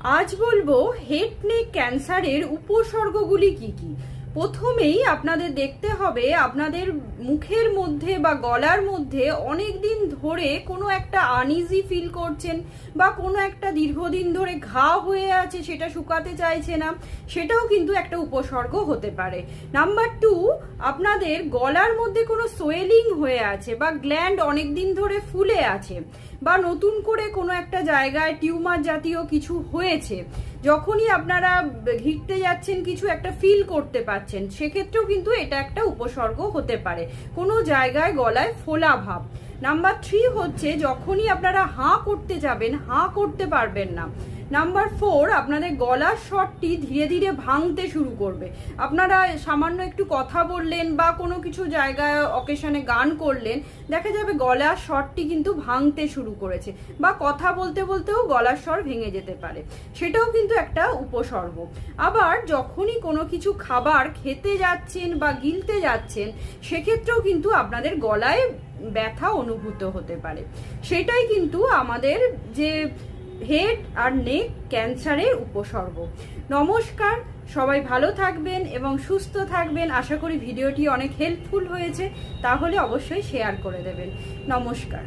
আজ বলব head neck ক্যান্সারের উপসর্গগুলি কি কি? প্রথমেই আপনাদের দেখতে হবে, আপনাদের মুখের মধ্যে বা গলার মধ্যে অনেক দিন ধরে কোনো একটা আনইজি ফিল করছেন বা কোনো একটা দীর্ঘদিন ধরে ঘা হয়ে আছে সেটা শুকাতে চাইছে না, সেটাও কিন্তু একটা উপসর্গ হতে পারে। নাম্বার টু আপনাদের গলার মধ্যে কোনো সোয়েলিং হয়ে আছে বা গ্ল্যান্ড অনেক দিন ধরে ফুলে আছে বা নতুন করে কোনো একটা জায়গায় টিউমার জাতীয় কিছু হয়েছে, যখনই আপনারা ঘিরতে যাচ্ছেন কিছু একটা ফিল করতে পারছেন। সেক্ষেত্রেও কিন্তু এটা একটা উপসর্গ হতে পারে। কোনো জায়গায় গলায় ফোলা ভাব। নাম্বার থ্রি হচ্ছে, যখনই আপনারা হাঁ করতে যাবেন, হাঁ করতে পারবেন না। নাম্বার ফোর আপনাদের গলার স্বরটি ধীরে ধীরে ভাঙতে শুরু করবে। আপনারা সামান্য একটু কথা বললেন বা কোনো কিছু জায়গায় অকেশনে গান করলেন, দেখা যাবে গলার স্বরটি কিন্তু ভাঙতে শুরু করেছে বা কথা বলতে বলতেও গলার স্বর ভেঙে যেতে পারে। সেটাও কিন্তু একটা উপসর্গ। আবার যখনই কোনো কিছু খাবার খেতে যাচ্ছেন বা গিলতে যাচ্ছেন, সেক্ষেত্রেও কিন্তু আপনাদের গলায় ব্যথা অনুভূত হতে পারে। সেটাই কিন্তু আমাদের যে হেড আর নেক ক্যান্সারের উপসর্গ। নমস্কার, সবাই ভালো থাকবেন এবং সুস্থ থাকবেন। আশা করি ভিডিওটি অনেক হেল্পফুল হয়েছে, তাহলে অবশ্যই শেয়ার করে দেবেন। নমস্কার।